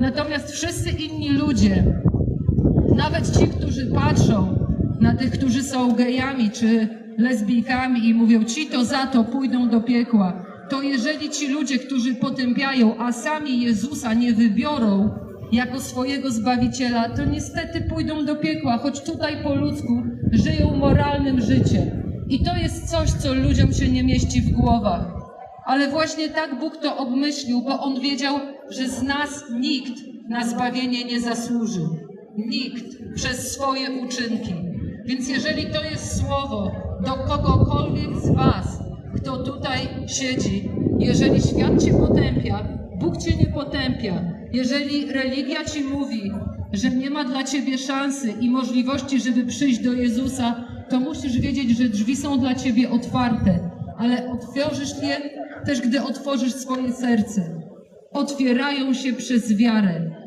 Natomiast wszyscy inni ludzie, nawet ci, którzy patrzą na tych, którzy są gejami czy lesbijkami i mówią, ci to za to pójdą do piekła, to jeżeli ci ludzie, którzy potępiają, a sami Jezusa nie wybiorą jako swojego Zbawiciela, to niestety pójdą do piekła, choć tutaj po ludzku żyją moralnym życiem. I to jest coś, co ludziom się nie mieści w głowach. Ale właśnie tak Bóg to obmyślił, bo On wiedział, że z nas nikt na zbawienie nie zasłużył. Nikt przez swoje uczynki. Więc jeżeli to jest słowo do kogokolwiek z Was, kto tutaj siedzi, jeżeli świat Cię potępia, Bóg Cię nie potępia. Jeżeli religia Ci mówi, że nie ma dla Ciebie szansy i możliwości, żeby przyjść do Jezusa, to musisz wiedzieć, że drzwi są dla Ciebie otwarte, ale otworzysz je też, gdy otworzysz swoje serce. Otwierają się przez wiarę.